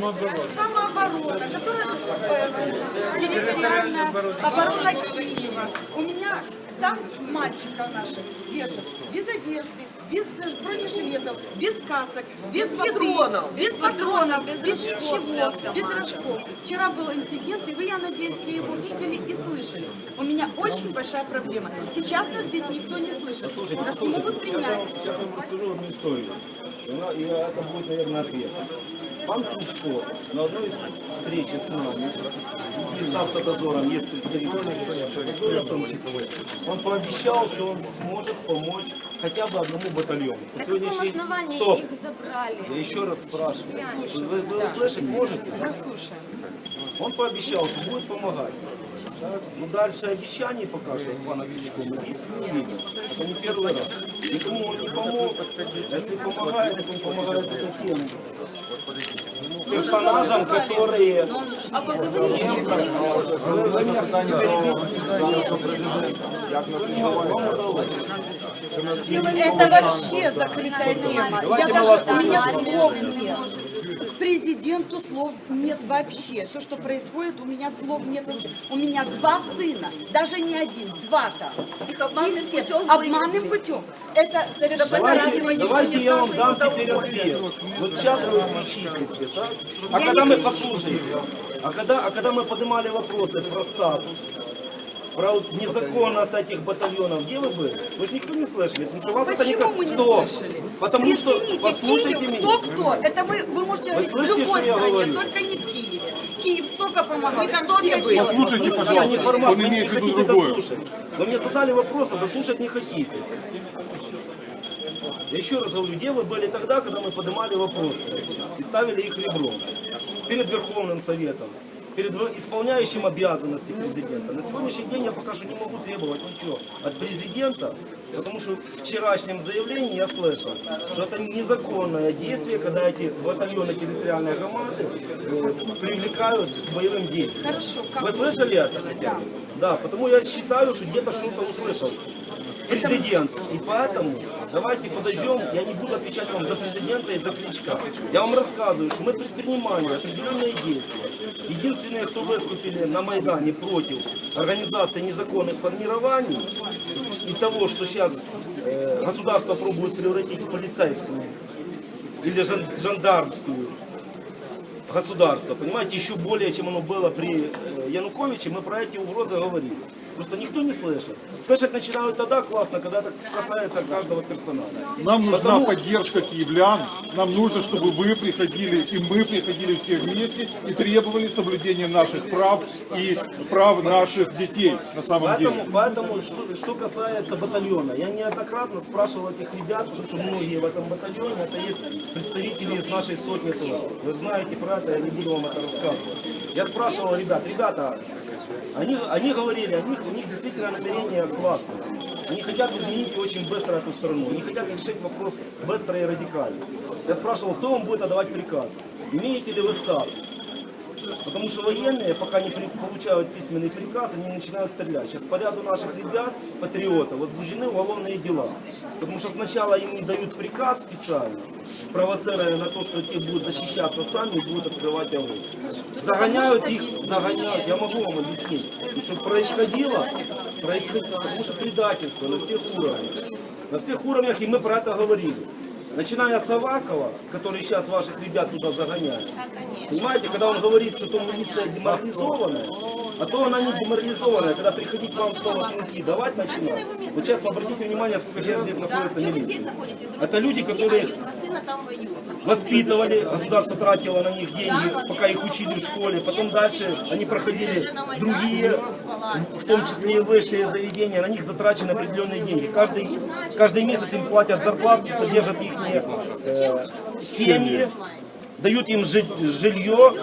самооборона, которая э, территориальная оборона Киева. У меня там мальчика наших держат без одежды, без бронежилетов, без касок, без, патронов, без патронов, без, без ничего, без рожков. Вчера был инцидент, и вы, я надеюсь, все его видели и слышали. У меня очень большая проблема. Сейчас нас здесь никто не слышит. Нас не могут принять. Сейчас я вам расскажу одну историю. И это будет, наверное, ответ. Пан Кличко на одной из встречи с нами и с автодозором есть представитель автодозора, в том числе, он пообещал, что он сможет помочь хотя бы одному батальону. На каком основании Стоп! их забрали? Я еще раз спрашиваю. Вы, вы услышать можете? Послушаем. Он пообещал, что будет помогать. Но дальше обещаний пока что пана Кличко мы действий не видим. Это не первый раз. Никому он не помог. Если помогает, то он помогает с таким персонажам, которые... А поговорить Это вообще закрытая тема. Я мы даже вас у меня послушаем. слов нет. Президенту слов нет вообще. То, что происходит, у меня слов нет вообще. У меня два сына, даже не один, два-то. Их обманным И все путем обманным путем. Это совершенно Давайте, разные давайте я вам дам теперь ответ. Вот сейчас вы кричите все, так? А когда мы, послушайте, а когда, а когда мы поднимали вопросы про статус, про вот незаконность этих батальонов, где вы были? Вы же никто не слышали, потому что вас это Почему никак... мы не Стоп. слышали? Потому что, Извините, послушайте Киев, меня. кто кто? Это мы, вы можете говорить в слышите, любой что я стране, говорю? только не в Киеве. Киев столько помогал, там столько все делал. Послушайте, Я не пожалуйста, формат, он вы не имеет в виду другое. дослушать. Вы мне задали вопрос, а дослушать не хотите. Я еще раз говорю, где вы были тогда, когда мы поднимали вопросы и ставили их ребром перед Верховным Советом, перед исполняющим обязанности президента. На сегодняшний день я пока что не могу требовать ничего от президента, потому что в вчерашнем заявлении я слышал, что это незаконное действие, когда эти батальоны территориальной громады привлекают к боевым действиям. Хорошо, Вы слышали это? Да. Да, потому я считаю, что где-то что-то услышал президент. И поэтому давайте подождем, я не буду отвечать вам за президента и за Кличка. Я вам рассказываю, что мы предпринимали определенные действия. Единственные, кто выступили на Майдане против организации незаконных формирований и того, что сейчас э, государство пробует превратить в полицейскую или жан- жандармскую государство, понимаете, еще более, чем оно было при э, Януковиче, мы про эти угрозы говорили. Просто никто не слышит. Слышать начинают тогда классно, когда это касается каждого персонажа. Нам нужна Потому- поддержка киевлян. Нам нужно, чтобы вы приходили и мы приходили все вместе и требовали соблюдения наших прав и прав наших детей на самом Поэтому, деле. поэтому что, что касается батальона, я неоднократно спрашивал этих ребят, потому что многие в этом батальоне, это есть представители из нашей сотни тоже. Вы знаете про это, я не буду вам это рассказывать. Я спрашивал ребят, ребята, они, они говорили, у них, у них действительно намерение классное. Они хотят изменить очень быстро эту страну, они хотят решить вопрос быстро и радикально. Я спрашивал, кто вам будет отдавать приказ? Имеете ли вы статус? Потому что военные, пока не при- получают письменный приказ, они начинают стрелять. Сейчас по ряду наших ребят, патриотов, возбуждены уголовные дела. Потому что сначала им не дают приказ специально, провоцируя на то, что те будут защищаться сами и будут открывать огонь. Загоняют их, загоняют. Я могу вам объяснить. Потому что происходило, происходило, потому что предательство на всех уровнях. На всех уровнях, и мы про это говорили. Начиная с Авакова, который сейчас ваших ребят туда загоняет. Понимаете, когда он говорит, что то милиция деморализованная, а то она не деморализованная, когда приходить вам снова пинки давать начинают. Вот сейчас обратите внимание, сколько сейчас здесь находится Что вы здесь милиции. находитесь? Это люди, Семьи, которые а два сына там воюют. воспитывали, государство тратило на них деньги, пока их учили в школе, потом дальше они проходили другие, в том числе и высшие заведения, на них затрачены определенные деньги. Каждый, каждый месяц им платят зарплату, содержат их э, семьи, дают им жи- жилье,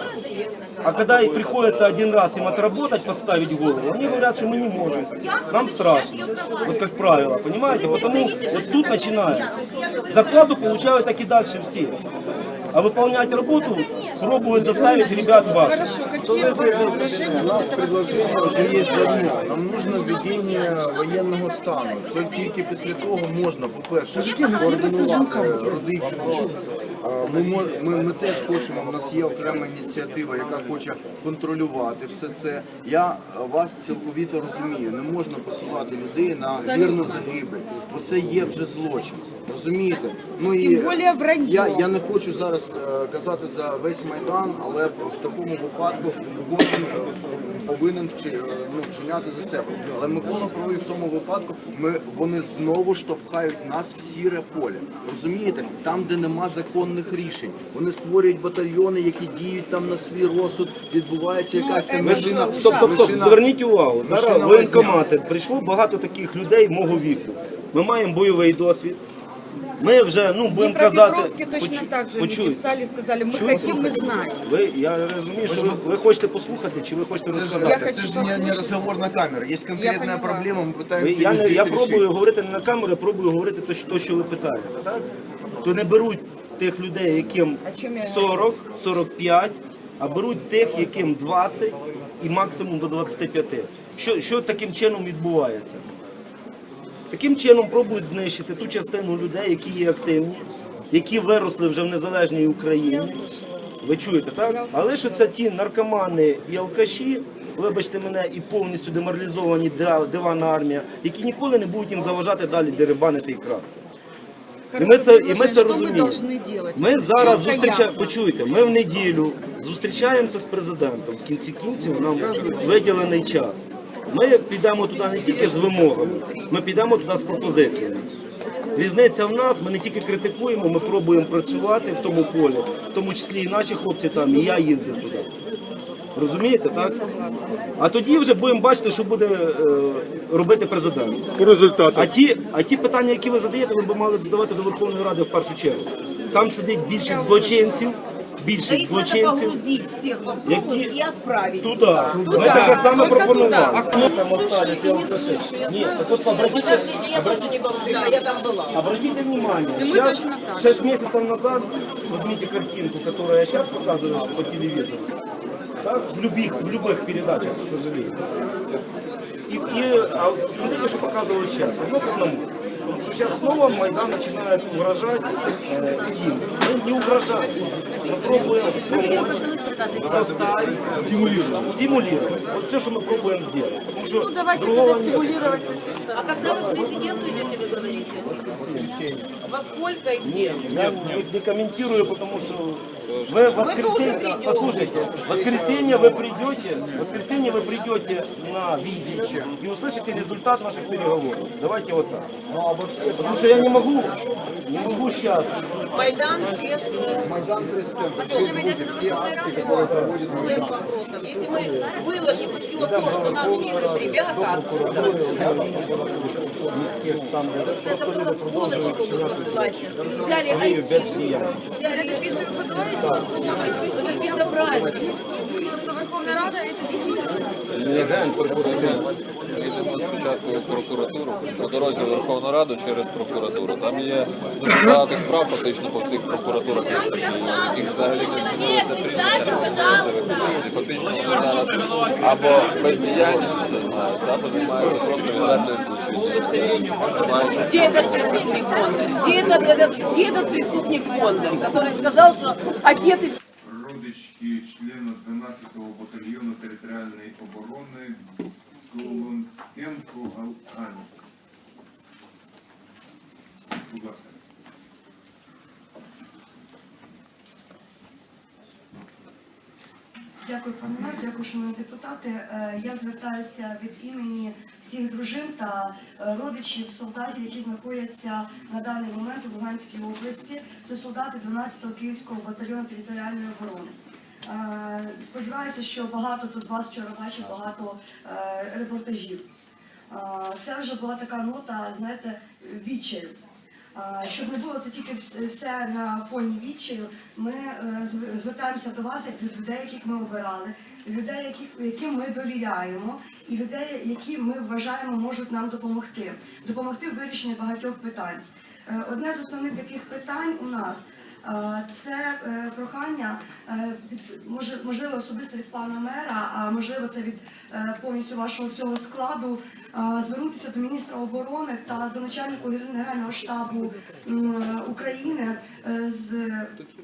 а когда и приходится один раз им отработать, подставить голову, они говорят, что мы не можем, нам страшно. Вот как правило, понимаете? Потому вот тут начинается. Зарплату получают так и дальше все. А выполнять работу пробуют заставить ребят ваших. Хорошо, какие у вас предложения? У нас предложение вже є давно. Нам нужно введення воєнного стану. Це тільки після того можна, по-перше, координувати родичів, Ми, мо- ми, ми теж хочемо, у нас є окрема ініціатива, яка хоче контролювати все це. Я е, вас цілковито розумію. Не можна посилати людей на вірну загибель, бо це є вже злочин. Розумієте? Ну і я, я не хочу зараз е, казати за весь майдан, але в такому випадку кожен е, повинен вчи- е, ну, вчиняти за себе. Але Микола правий в тому випадку, ми вони знову штовхають нас в сіре поле. Розумієте, там, де нема законних рішень, вони створюють батальйони, які діють там на свій розсуд. Відбувається якась е, межина. Стоп, стоп, стоп, зверніть увагу. Зараз воєнкомати прийшло багато таких людей мого віку. Ми маємо бойовий досвід. Ми вже ну будемо казати. Точно Почу- так же люди стали, сказали, Чули? хотим, мы знаем. Ви я розумію, що ви, ви хочете послухати, чи ви хочете Це розказати? Я хочу це ж не, не разговор на камеру. Є конкретна поняла. проблема, ми питаємося я, не, я пробую говорити не на камеру, я пробую говорити те, що, то, що ви питаєте. Так? То не беруть тих людей, яким О чому я 40, 45, а беруть тих, яким 20 і максимум до 25. Що, що таким чином відбувається? Таким чином пробують знищити ту частину людей, які є активні, які виросли вже в незалежній Україні. Ви чуєте, так? А лишаться ті наркомани і алкаші, вибачте мене, і повністю деморалізовані дива- дивана армія, які ніколи не будуть їм заважати далі дерибанити і красти. І ми це, і ми це розуміємо. Ми зараз зустрічаємо, ясно. почуйте, ми в неділю зустрічаємося з президентом. В кінці кінців нам виділений час. Ми підемо туди не тільки з вимогами, ми підемо туди з пропозиціями. Різниця в нас, ми не тільки критикуємо, ми пробуємо працювати в тому полі, в тому числі і наші хлопці там, і я їздив туди. Розумієте, так? А тоді вже будемо бачити, що буде е, робити президент. По результату. А ті, а ті питання, які ви задаєте, ви б мали задавати до Верховної Ради в першу чергу. Там сидить більшість злочинців, Да більшість их надо злочинців. погрузить всех в автобус Які- и отправить. Туди. Ми таке саме пропонували. Не слышу, не слышу. Я знаю, что я подождите, я тоже не бомжиха, я там была. Обратите внимание, мы сейчас, точно так. 6 месяцев назад, возьмите картинку, которую я сейчас показываю по телевизору, так, в, любых, в любых передачах, к сожалению. И, и а смотрите, что показывают сейчас. Одно к одному. Потому что сейчас снова Майдан начинает угрожать э, им. Мы не угрожаем. Мы пробуем помочь, заставить, стимулировать. Стимулировать. Вот все, что мы пробуем сделать. Потому что Ну давайте тогда стимулировать со. А когда вы к президенту идете, вы говорите? Во сколько и где? Я не, не комментирую, потому что вы в воскресенье, послушайте, в воскресенье вы придете, в воскресенье вы придете на видео и услышите результат наших переговоров. Давайте вот так. Потому что я не могу, не могу сейчас. Майдан без... э, Майдан Президент, в Фейсбуке все акции, которые проводит Нет вопросов. Если мы выложим все то, что нам пишут ребята, Там, где это было с полочек вы посылаете. Взяли айтишников, взяли... Это безобразие. не ген, Їдемо спочатку в прокуратуру, по дорозі в Верховну Раду через прокуратуру. Там є дуже багато справ фактично по всіх прокуратурах, яких взагалі не змінилося прізвища, і фактично вони зараз або бездіяльністю займаються, або займаються просто відвертою злочинністю. Мають Где этот преступник Бондарь? Где этот, этот- где этот преступник Бондарь, который сказал, что отец и родички члена 12-го батальйону територіальної оборони Голонтенко Гані. Будь ласка. Дякую, пане мер, дякую, шановні депутати. Е, Я звертаюся від імені всіх дружин та е, родичів солдатів, які знаходяться на даний момент у Луганській області. Це солдати 12-го Київського батальйону територіальної оборони. Е, Сподіваюся, що багато тут вас вчора бачив, багато е, репортажів. Е, Це вже була така нота, знаєте, відчаю. Щоб не було це тільки все на фоні відчаю, ми звертаємося до вас як до людей, яких ми обирали, людей, яким ми довіряємо, і людей, які ми вважаємо можуть нам допомогти, допомогти в вирішенні багатьох питань. Одне з основних таких питань у нас Це е, прохання, е, можливо, особисто від пана мера, а можливо, це від е, повністю вашого всього складу, е, звернутися до міністра оборони та до начальника Генерального штабу України е, з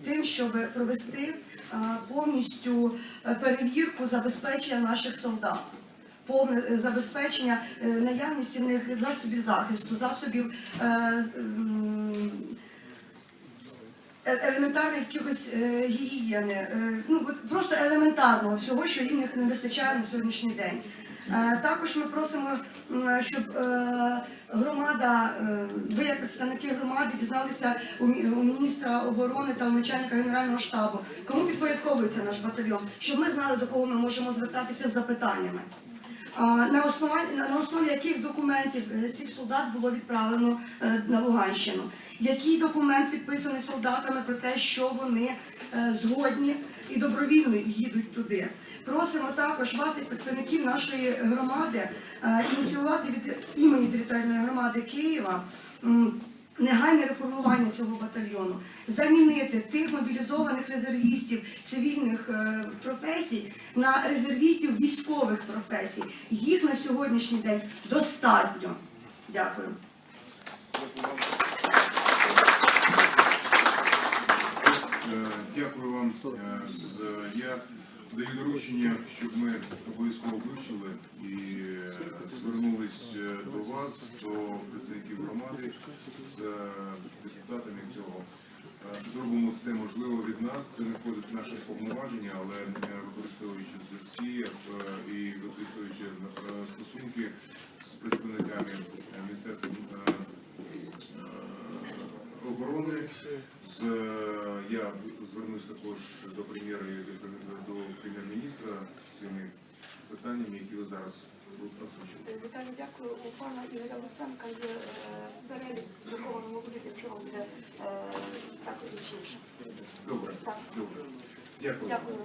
тим, щоб провести е, повністю е, перевірку забезпечення наших солдат. Повне е, забезпечення е, наявності в них засобів захисту, засобів е, е- якихось е, гігієни, е, ну просто елементарного всього, що їм не вистачає на сьогоднішній день. Також ми просимо, щоб громада, ви як представники громади дізналися у міністра оборони та у начальника генерального штабу, кому підпорядковується наш батальйон, щоб ми знали, до кого ми можемо звертатися з запитаннями. На основі, на основі яких документів е, цих солдат було відправлено е, на Луганщину? Який документ підписаний солдатами про те, що вони е, згодні і добровільно їдуть туди? Просимо також вас, як представників нашої громади, ініціювати від імені територіальної громади Києва. Негайне реформування цього батальйону, замінити тих мобілізованих резервістів цивільних е, професій на резервістів військових професій. Їх на сьогоднішній день достатньо. Дякую. Е, Дякую вам. Е, Я даю доручення, щоб ми обов'язково вивчили і е, звернулись е, до вас, до представників громади з депутатами цього. Е, Зробимо все можливе від нас. Це не входить в наше повноваження, але використовуючи зв'язки і використовуючи стосунки з представниками міністерства оборони. З, я звернусь також до прем'єра і до прем'єр-міністра з цими питаннями, які ви зараз озвучили. Віталій, дякую. У пана Ігоря Луценка є перелік, до кого ми буде, якщо буде також більше. Добре, добре. Дякую. Дякую.